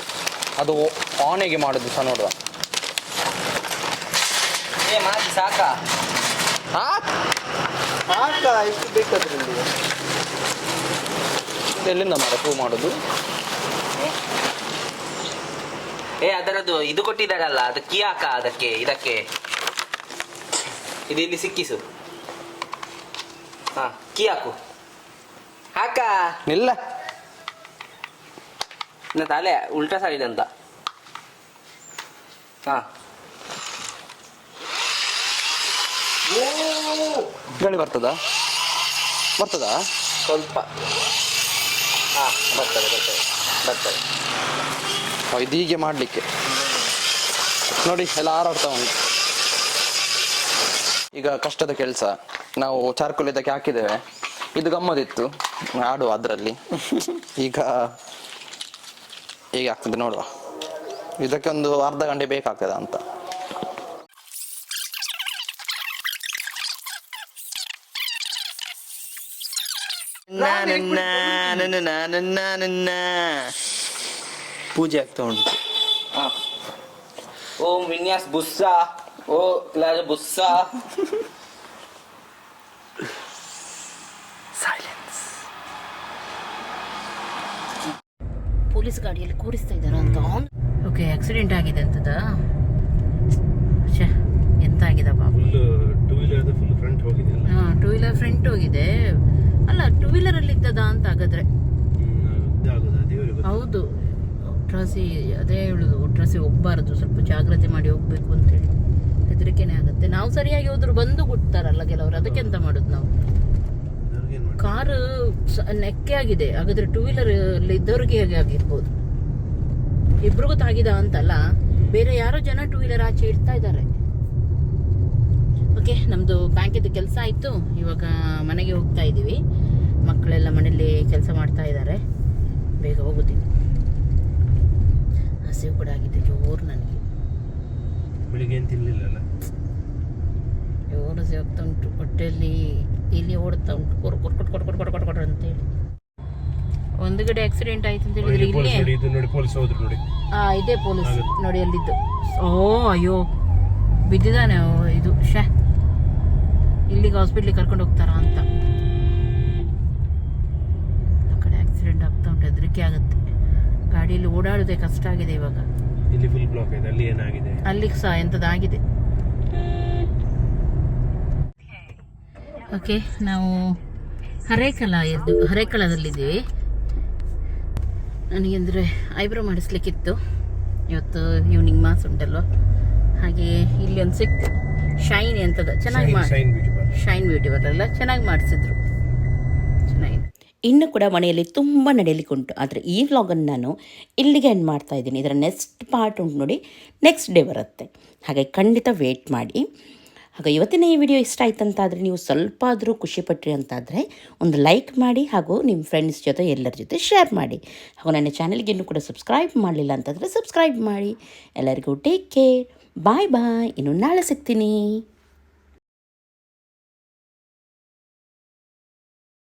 ಅದು ಆನೆಗೆ ಮಾಡೋದು ಸಹ ನೋಡುವ. ಸಾಕಾ? ಹಾಕ ಎಷ್ಟು ಬೇಕಾದ್ರಲ್ಲಿ ಎಲ್ಲಿಂದ ಮಾಡ ಹೂ ಮಾಡೋದು? ಏ ಅದರದ್ದು ಇದು ಕೊಟ್ಟಿದ್ದಾರಲ್ಲ ಅದು ಕೀ ಹಾಕ ಅದಕ್ಕೆ ಇದಕ್ಕೆ. ಇದು ಇಲ್ಲಿ ಸಿಕ್ಕಿಸು. ಹಾ ಕೀ ಹಾಕು. ಹಾಕ? ನಿಲ್ಲ ನನ್ನ ತಲೆ ಉಲ್ಟಾ ಸೈಡ್ ಅಂತ. ಹಾ. ಗಾಳಿ ಬರ್ತದಾ? ಬರ್ತದಾ? ಸ್ವಲ್ಪ. ಆ ಬರ್ತದೆ ಬರ್ತದೆ ಬರ್ತದೆ. ಓ, ಇದು ಹೀಗೆ ಮಾಡಲಿಕ್ಕೆ. ನೋಡಿ ಎಲ್ಲ ಹಾರಾಡ್ತಾ ಉಂಟು. ಈಗ ಕಷ್ಟದ ಕೆಲಸ. ನಾವು ಚಾರ್ಕೋಲ್ ಇದಕ್ಕೆ ಹಾಕಿದ್ದೇವೆ. ಇದು ಗಮ್ಮದಿತ್ತು. ಆಡುವ ಅದರಲ್ಲಿ. ಈಗ ಹೇಗೆ ಆಗ್ತದೆ ನೋಡುವ. ಇದಕ್ಕೆ ಒಂದು ಅರ್ಧ ಗಂಟೆ ಬೇಕಾಗ್ತದ ಅಂತ. ಪೂಜೆ ಆಗ್ತಾ ಉಂಟು. ಹಾ. ಓಂ ವಿನ್ಯಾಸ್ ಬುಸ್ಸ. ಓ ಕ್ಲಾಸ್ ಬುಸ್ಸ. ಪೊಲೀಸ್ ಗಾಡಿಯಲ್ಲಿ ಕೂರಿಸ್ತಾ ಇದ್ದಾರಾ ಅಂತ ಓಕೆ ಆಕ್ಸಿಡೆಂಟ್ ಆಗಿದೆ ಅಂತದ? ಛೇ ಎಂತ ಆಗಿದೆ full two wheeler full front ಹೋಗಿದೆಯಲ್ಲ ಹಾಂ ಟೂ ವೀಲರ್ ಫ್ರಂಟ್ ಹೋಗಿದೆ. ಅಲ್ಲ ಟೂ ವೀಲರಲ್ಲಿ ಇದ್ದದ ಅಂತ ಹಾಗಾದ್ರೆ? ಹೌದು. ಒಟ್ರಾಸಿ ಅದೇ ಹೇಳುದು ಒಟ್ರಾಸಿ ಹೋಗ್ಬಾರ್ದು ಸ್ವಲ್ಪ ಜಾಗ್ರತೆ ಮಾಡಿ ಹೋಗ್ಬೇಕು ಅಂತೇಳಿ. ಹೆದರಿಕೆನೆ ಆಗುತ್ತೆ. ನಾವು ಸರಿಯಾಗಿ ಹೋದ್ರು ಬಂದು ಕೊಡ್ತಾರಲ್ಲ ಕೆಲವರು ಅದಕ್ಕೆ ಎಂತ ಮಾಡುದು ನಾವು? ಕಾರು ನೆಕ್ಕೆ ಆಗಿದೆ. ಹಾಗಾದ್ರೆ ಟೂ ವೀಲರ್ ಅಲ್ಲಿ ಇದ್ದವ್ರಿಗೆ ಹೇಗೆ ಆಗಿರ್ಬೋದು? ಇಬ್ರು ತಾಗಿದ ಅಂತಲ್ಲ? ಬೇರೆ ಯಾರೋ ಜನ ಟೂ ವೀಲರ್ ಆಚೆ ಇಡ್ತಾ ಇದ್ದಾರೆ. ಓಕೆ ನಮ್ಮದು ಬ್ಯಾಂಕಿದ್ದು ಕೆಲಸ ಆಯಿತು. ಇವಾಗ ಮನೆಗೆ ಹೋಗ್ತಾ ಇದ್ದೀವಿ. ಮಕ್ಕಳೆಲ್ಲ ಮನೇಲಿ ಕೆಲಸ ಮಾಡ್ತಾ ಇದ್ದಾರೆ. ಬೇಗ ಹೋಗುತ್ತೀನಿ. ಹಸಿವು ಕೂಡ ಆಗಿದೆ ಜೋರು ನನಗೆ. ಬೆಳಿಗ್ಗೆ ಜೋರು ಹೋಗ್ತಾ ಉಂಟು. ಹೊಟ್ಟೆಯಲ್ಲಿ ಇಲ್ಲಿ ಓಡ್ತಾ ಉಂಟು. ಕೊಡ್ ಕೊಡ್ ಕೊಟ್ ಕೊಟ್ ಕೊಟ್ ಕೊಟ್ ಕೊಟ್ ಅಂತ ಅಂತೇಳಿ ಒಂದು ಕಡೆ ಆಕ್ಸಿಡೆಂಟ್ ಆಯ್ತು ಅಂತ ಹೇಳಿದ್ರೆ ಇಲ್ಲಿ? ನೋಡಿ ಇದು ನೋಡಿ ಪೊಲೀಸ್ ಹೋದ್ರು ನೋಡಿ. ಆ ಇದೇ ಪೊಲೀಸ್ ನೋಡಿ ಅಲ್ಲಿದ್ದು. ಓ ಅಯ್ಯೋ. ಬಿದ್ದಿದ್ದಾನೆ ಇದು. ಶಾ ಇಲ್ಲಿಗೆ ಹಾಸ್ಪಿಟ್ಲಿಗೆ ಕರ್ಕೊಂಡು ಹೋಗ್ತಾರಾ ಅಂತ ಆ ಕಡೆ ಆಕ್ಸಿಡೆಂಟ್ ಆಗ್ತಾ ಉಂಟು ಹೆದರಿಕೆ ಆಗುತ್ತೆ. ಗಾಡಿಯಲ್ಲಿ ಓಡಾಡೋದೇ ಕಷ್ಟ ಆಗಿದೆ ಇವಾಗ. ಇಲ್ಲಿ ಫುಲ್ ಬ್ಲಾಕ್ ಇದೆ ಅಲ್ಲಿ ಏನಾಗಿದೆ? ಅಲ್ಲಿಗೆ ಸಹ ಎಂಥದ್ದಾಗಿದೆ. ಓಕೆ ನಾವು ಹರೇಕಲ ಇದ್ದು ನನಗೆ ಅಂದರೆ ಐಬ್ರೋ ಮಾಡಿಸ್ಲಿಕ್ಕಿತ್ತು. ಇವತ್ತು ಈವ್ನಿಂಗ್ ಮಾಸ್ ಉಂಟಲ್ವ? ಹಾಗೆ ಇಲ್ಲಿ ಒಂದು ಸಿಕ್ತು ಶೈನ್ ಎಂಥದ ಚೆನ್ನಾಗಿ ಮಾಡಿ ಶೈನ್ ಬ್ಯೂಟಿ ಪಾರ್ಲರ್ ಬರಲ್ಲ ಚೆನ್ನಾಗಿ ಮಾಡಿಸಿದ್ರು. ಇನ್ನು ಕೂಡ ಮನೆಯಲ್ಲಿ ತುಂಬ ನಡೆಯಲಿಕ್ಕೆ ಉಂಟು ಆದರೆ ಈ ವ್ಲಾಗನ್ನು ನಾನು ಇಲ್ಲಿಗೆ ಎಂಡ್ ಮಾಡ್ತಾ ಇದ್ದೀನಿ. ಇದರ ನೆಕ್ಸ್ಟ್ ಪಾರ್ಟ್ ಉಂಟು ನೋಡಿ ನೆಕ್ಸ್ಟ್ ಡೇ ಬರುತ್ತೆ. ಹಾಗೆ ಖಂಡಿತ ವೇಟ್ ಮಾಡಿ. ಹಾಗೆ ಇವತ್ತಿನ ಈ ವಿಡಿಯೋ ಇಷ್ಟ ಆಯ್ತು ಅಂತಾದರೆ ನೀವು ಸ್ವಲ್ಪ ಆದರೂ ಖುಷಿಪಟ್ರಿ ಅಂತಾದರೆ ಒಂದು ಲೈಕ್ ಮಾಡಿ ಹಾಗೂ ನಿಮ್ಮ ಫ್ರೆಂಡ್ಸ್ ಜೊತೆ ಎಲ್ಲರ ಜೊತೆ ಶೇರ್ ಮಾಡಿ. ಹಾಗೂ ನನ್ನ ಚಾನಲ್ಗೆ ಇನ್ನೂ ಕೂಡ ಸಬ್ಸ್ಕ್ರೈಬ್ ಮಾಡಲಿಲ್ಲ ಅಂತಂದರೆ ಸಬ್ಸ್ಕ್ರೈಬ್ ಮಾಡಿ. ಎಲ್ಲರಿಗೂ ಟೇಕ್ ಕೇರ್ ಬಾಯ್ ಬಾಯ್ ಇನ್ನು ನಾಳೆ ಸಿಗ್ತೀನಿ.